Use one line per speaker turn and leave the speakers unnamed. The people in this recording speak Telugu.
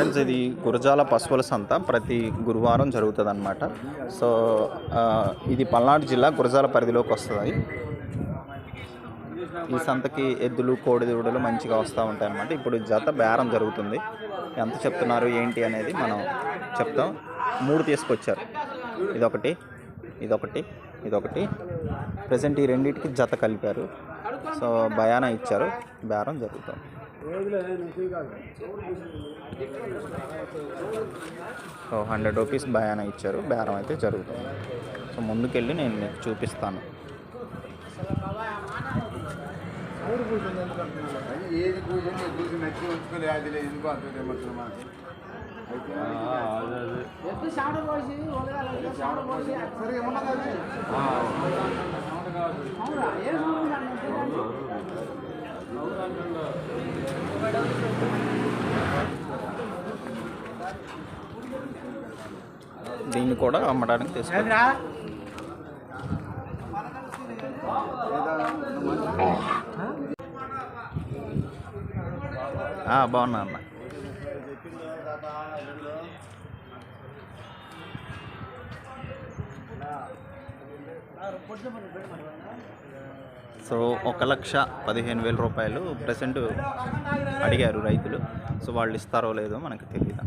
ఫ్రెండ్స్ ఇది గురజాల పశువుల సంత. ప్రతి గురువారం జరుగుతుంది అనమాట సో ఇది పల్నాడు జిల్లా గురజాల పరిధిలోకి వస్తుంది. ఈ సంతకి ఎద్దులు కోడిదూడలు మంచిగా వస్తూ ఉంటాయి అన్నమాట ఇప్పుడు జత బేరం జరుగుతుంది. ఎంత చెప్తున్నారు ఏంటి అనేది మనం చెప్తాం. మూడు తీసుకొచ్చారు. ఇదొకటి ఇదొకటి ఇదొకటి. ప్రజెంట్ ఈ రెండింటికి జత కలిపారు. సో భయాన ఇచ్చారు. బేరం జరుగుతుంది సో హండ్రెడ్ రూపీస్ భయానా ఇచ్చారు. బేరం అయితే జరుగుతుంది. సో ముందుకెళ్ళి నేను మీకు చూపిస్తాను.
ఏది పూజ చూసి నచ్చి ఉంచుకోలే అది లేదు ఎందుకో అంత అయితే
దీన్ని కూడా అమ్మడానికి తీసుకుంటాం బాగున్నా అన్న. సో ఒక లక్ష పదిహేను వేల రూపాయలు ప్రజెంట్ అడిగారు రైతులు. సో వాళ్ళు ఇస్తారో లేదో మనకు తెలియదు